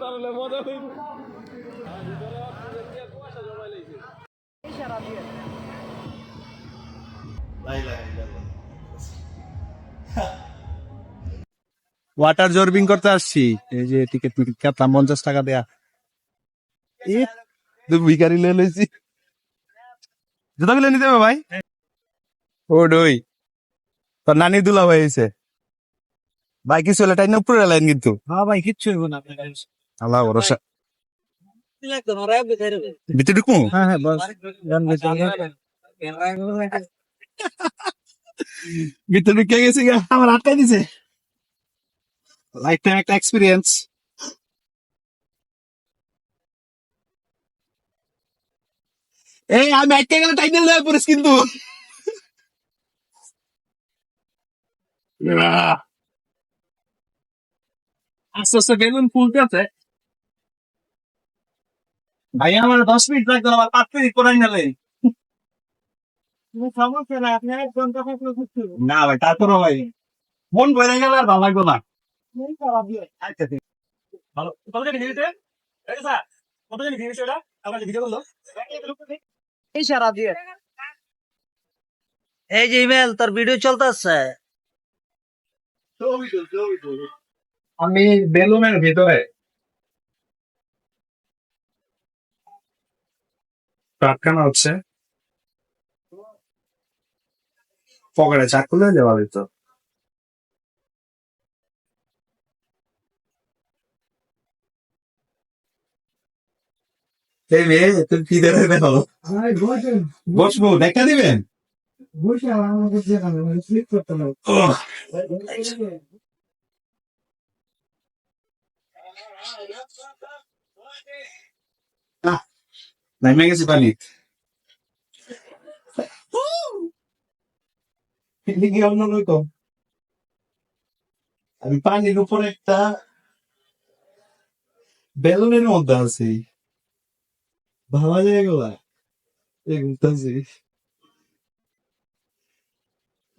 তাহলে মজা হইব ওয়াটার জর্বিং করতে আসছি। এই যে টিকিট মিকিট কাটলাম, পঞ্চাশ টাকা দেয়া। ভিকারি লয়ে লইছি জুতা গুলো নিতে হবে ভাই। ও ডই। তোর নানি দুলা হয়েছে। ভাই কিছু হলে টাইম উপরে লাইন কিন্তু। হ্যাঁ ভাই কিচ্ছু হইব না আপনার আল্লাহ ভরসা। ভিতরে ঢুকবো? হ্যাঁ হ্যাঁ বস ভিতরে ঢুকে গেছি গা আমার আটকাই দিছে। লাইফ টাইম একটা এক্সপিরিয়েন্স এই আমি আটকে গেলে টাইটেল দেওয়া পড়িস কিন্তু! আস্তে আস্তে বেলুন ফুলতেছে ভাই আমার দশ মিনিট লাগবে আমার পাঁচ মিনিট নিলে সমস্যা না আপনি এক ঘণ্টা থাকলে কিচ্ছু হইব না ভাই তারপরে ভাই মন বইরে গেলে আর ভালো লাগবে না। আচ্ছা ঠিক। ভালো কত ভিডিওতে এই স্যার কত ভিডিও এটা আমরা ভিডিও করল ইশারা দিয়ে। এই যে ইমেল তোর ভিডিও চলতেছে আমি বেলুনের ভিতরে। প্রার্থনা হচ্ছে। পকেটে চাকুলে দেওয়া দিত এই মেয়ে তুমি কি দেবে দেখো। বসবো দেখা দিবেন? বসে আমার বুঝতে পারবে স্লিপ করতে নেমে গেছি পানি। ফিলিংই অন্যরকম। ভাবা যায় এগুলা এগুলতাছি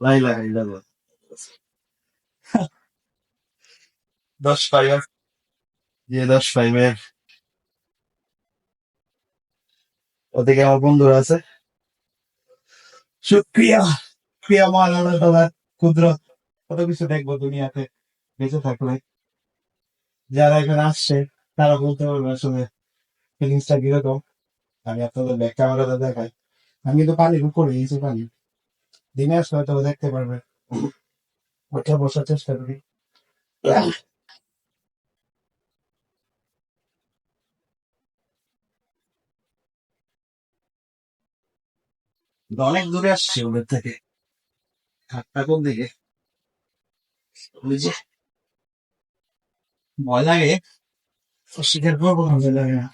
লাই লাই লাই দশ ফাইভ যে দশ ফাইভের ওদিকে আমার বন্ধুরা আছে। শুক্রিয়া ক্রিয়া মহান তোমার ক্ষুদ্র, কত কিছু দেখব দুনিয়াতে, বেঁচে থাকলে। যারা এখানে আসছে, তারা বলতে পারবে আসলে ফিলিংসটা কীরকম। আমি আপনাদের ব্যাক ক্যামেরাতে দেখাই। আমি কিন্তু পানির উপরে গেছি পানি। দিনে আসলে হয়তো দেখতে পারবে। ওঠা বসার চেষ্টা করি। অনেক দূরে আসছি ওদের থেকে। হাতটা কোন দিকে? যে ভয় লাগে। অস্বীকার করব ভয় লাগে না।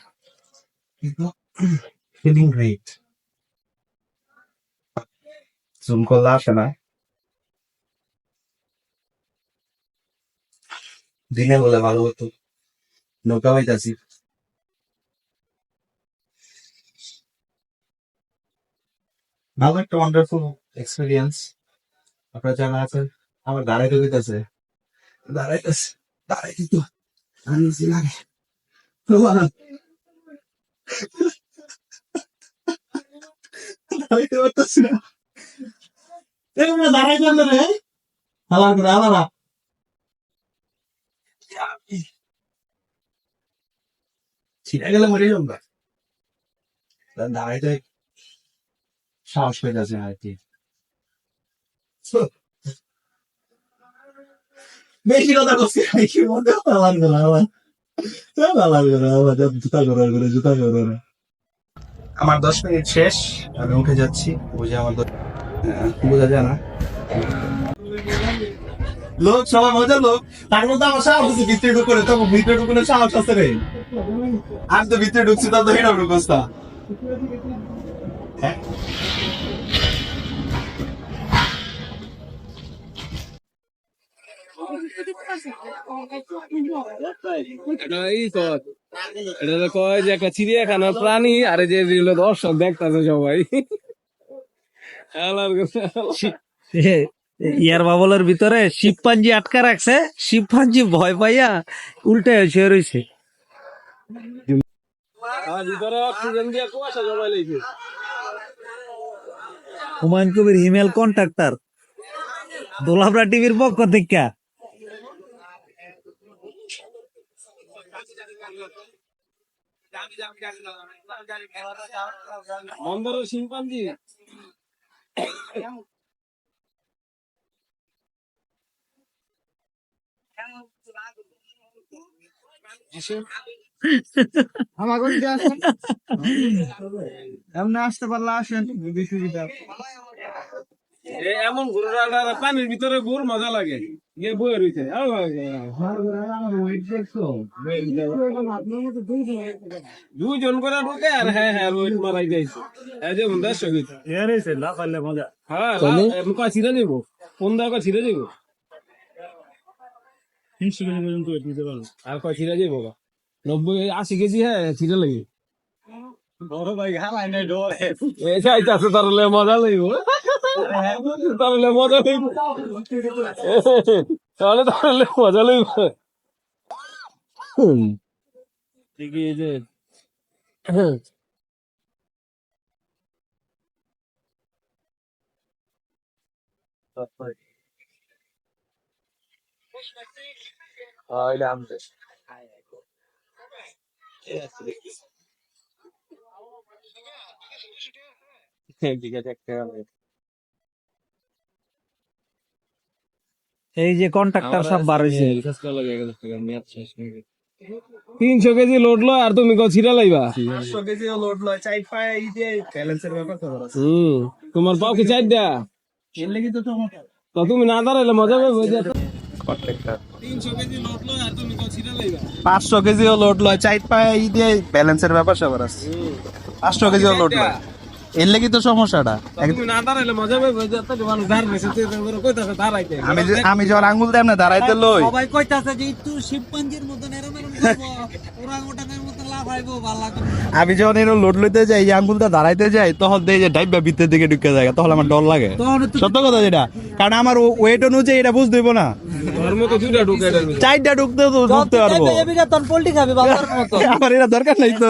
কিন্তু ফিলিং গ্রেট জুম করলে আসে না। দিনে বলে ভালো হতো। নৌকা পাইতাছি। ভালো একটা ওয়ান্ডারফুল এক্সপিরিয়েন্স আপনারা যারা আছেন আমার দাঁড়াইতে হইতেছে। দাঁড়াইতেছে, দাঁড়াইতে তো আনিসি লাগে। দাঁড়াইতে পারতেছি না। দাঁড়াইতে রে হালার করে হালারা ছিঁড়ে গেলে মরে যাব দাঁড়াইতে সাহস পেয়ে যাচ্ছে আর কি। কথা করছি কি আমার। আমার। করে আমার দশ মিনিট শেষ, আমি উঠে যাচ্ছি। বুঝে আমার দশ- বোঝা যায় না। লোক, সবাই মজার লোক। তার মধ্যে আমার সাহস আছে ভিতরে ঢুকে তো ভিতরে ঢুকে সাহস আছে রে। আমি তো ভিতরে ঢুকছি, তার তো হেরা ঢুকস্তা হ্যাঁ? এটা কয় যে একটা চিড়িয়াখানার প্রাণী আর যে দর্শক দেখতেছে সবাই। ইয়ার বাবলের ভিতরে শিবপাঞ্জি আটকা রাখছে শিবপাঞ্জি ভয় পাইয়া উল্টে শুয়ে রয়েছে আর ভিতরে অক্সিজেন দিয়ে কুয়াশা জমা লেগেছে হুমায়ুন কবির হিমেল কন্ট্রাক্টর। দোলাবরা টিভির পক্ষ থেকে। মন্দর শিম্পাঞ্জি। এমনি আসতে পারলে আসেন সুবিধা এমন ঘুরে পানির ভিতরে ঘুর মজা লাগে গিয়ে বয়ে রয়েছে দুইজন করে ঢুকে আর হ্যাঁ হ্যাঁ রোহিত মারাই যাইছে এই যে বন্ধু সহিত হ্যাঁ লা- কয় ছিঁড়ে নিব কোন দা কয় ছিঁড়ে নিব আর কয় ছিঁড়ে? নব্বই আশি কেজি হ্যাঁ ছিঁড়ে লাগে। এ চাইতাছে তাহলে মজা তাহলে মজা লাগবে তাহলে তাহলে মজা লাগবে ঠিকই এই যে এই যে কন্ট্রাক্টর সব বার হয়েছে তিনশো কেজি লোড লো আর তুমি কো ছিড়া লাইবা? পাঁচশো কেজি লোড লয় চাই পায় এই যে ব্যালেন্সের ব্যাপার তো হুম তোমার পাও কি চাই দেয়া এর লেগে তো সমস্যা তো তুমি না দাঁড়াইলে মজা পাবে পাঁচশো কেজিও লোড লয়। চাই পায় দিয়ে ব্যালেন্সের ব্যাপার সবার আছে। পাঁচশো কেজিও লোড লয়। এর লাগি তো সমস্যাটা। আমি আমি যখন আঙ্গুল দেয় না দাঁড়াইতে লই। সবাই কইতাছে যে একটু শিবপাঞ্জির মতন এরম এরম ওরাং আমি যখন এরকম লোড লইতে যাই আঙ্গুলটা দাঁড়াইতে যাই তখন দেই যে ডাইবা ভিতরের দিকে ঢুকে যায় তখন আমার ডর লাগে। সত্য কথা যেটা। কারণ আমার ওয়েট অনুযায়ী এটা বুঝ হইব না। চারটা ঢুকতে ঢুকতে পারব। আমার এটা দরকার নাই তো।